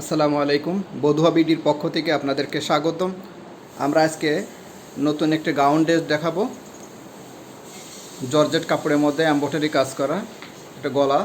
আসসালামু আলাইকুম। বধুয়া বিডির পক্ষ থেকে আপনাদেরকে স্বাগতম। আমরা আজকে নতুন একটি গাউন ড্রেস দেখাবো। জর্জেট কাপড়ের মধ্যে অ্যাম্বোটারি কাজ করা। একটা গলা।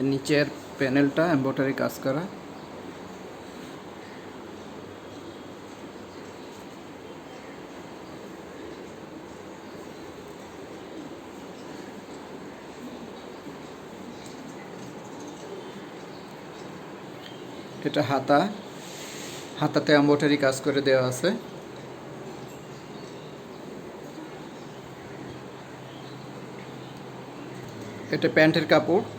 নিচের প্যানেলটা এম্ব্রয়ডারি কাজ করা। এটা হাতা। হাতাতে এম্ব্রয়ডারি কাজ করে দেওয়া আছে। এটা প্যান্টের কাপড়।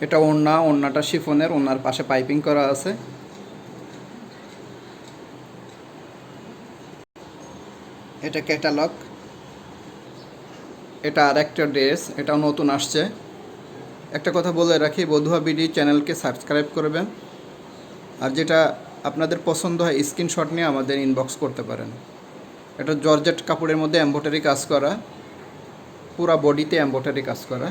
এটা ওড়না, ওড়নাটা শিফনের, ওড়নার পাশে পাইপিং করা আছে। এটা ক্যাটালগ। এটা আর একটা ড্রেস, এটাও নতুন আসছে। একটা কথা বলে রাখি, বধুয়া বিডি চ্যানেলকে সাবস্ক্রাইব করবেন। আর যেটা আপনাদের পছন্দ হয়, স্ক্রিনশট নিয়ে আমাদের ইনবক্স করতে পারেন। এটা জর্জেট কাপড়ের মধ্যে এম্ব্রয়ডারি কাজ করা। পুরা বডিতে এম্ব্রয়ডারি কাজ করা।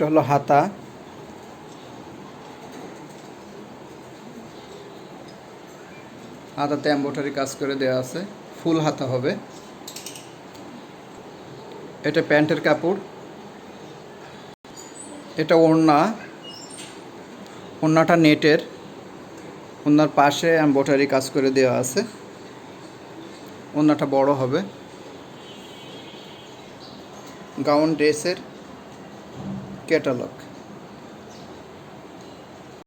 এটা হলো হাতা। হাতাতে এম্ব্রয়ডারি কাজ করে দেওয়া আছে। ফুল হাতা হবে। এটা প্যান্টের কাপড়। এটা ওড়না। ওড়নাটা নেটের। ওনার পাশে এম্ব্রয়ডারি কাজ করে দেওয়া আছে। ওড়নাটা বড় হবে। গাউন ড্রেসের। ক্যাটালগ